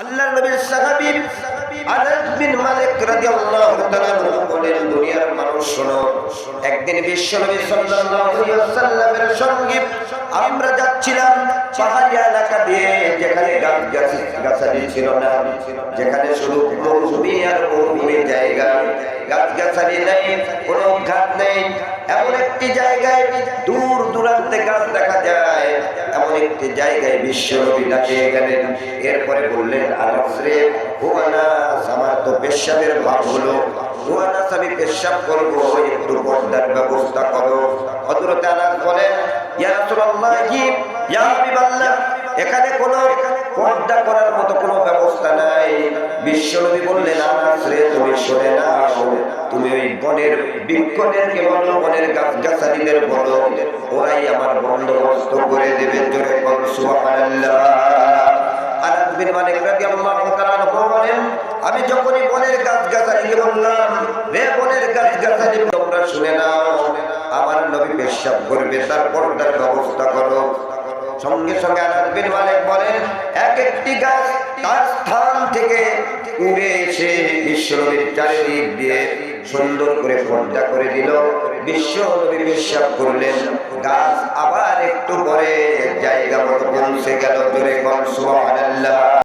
আল্লাহ নবীর সাহাবী আনাস বিন মালিক রাদিয়াল্লাহু তাআলা বলেন, দুনিয়ার মানুষ শোনো, একদিন বিশ্ব নবী সাল্লাল্লাহু আলাইহি ওয়াসাল্লামের সঙ্গে আমরা যাচ্ছিলাম পাহাড়ি এলাকা দিয়ে, যেখানে গাছ গাছ গাছালি ছিল না, যেখানে শুধু মরুভূমি আর মরুভূমি জায়গা। গাছ গাছালি নেই, কোনো ঘাট নেই, এমন একটি জায়গায় দূর দূরান্তে গাছ দেখা একটি জায়গায় বিশ্ব নবী ডাকিয়ে গেলেন। এরপরে বললেন আনাস রে হুয়ানাস আমার তো পেশাবের ভাব হলো। হুয়ানাস আমি পেশাব করব, একটু পর্দার ব্যবস্থা করো। হযরত আনাস বলেন এখানে কোনো পর্দা করার মতো কোনো ব্যবস্থা নাই। বিশ্বনবী বললেন ওই বনের বৃক্ষদেরকে বলো? বনের গাছ গাছালিদের ওরাই আমার বন্দোবস্ত করে দেবে জোরে বিন আমি যখনই বনের গাছ গাছালিকে বললাম রে বনের গাছ গাছালি তোমরা শুনে নাও, আমার নবী পেশাব করবে, তার পর্দার ব্যবস্থা করো। সঙ্গে সঙ্গে আনাস বিন মালিক বলেন, এক একটি গাছ তার স্থান থেকে উড়ে এসে বিশ্বনবীর চারিদিক দিয়ে সুন্দর করে পর্দা করে দিল। বিশ্ব বিশ্বাস করলেন। গাছ আবার একটু পরে জায়গা মতো পৌঁছে গেল। জোরে কম সুবহানাল্লাহ।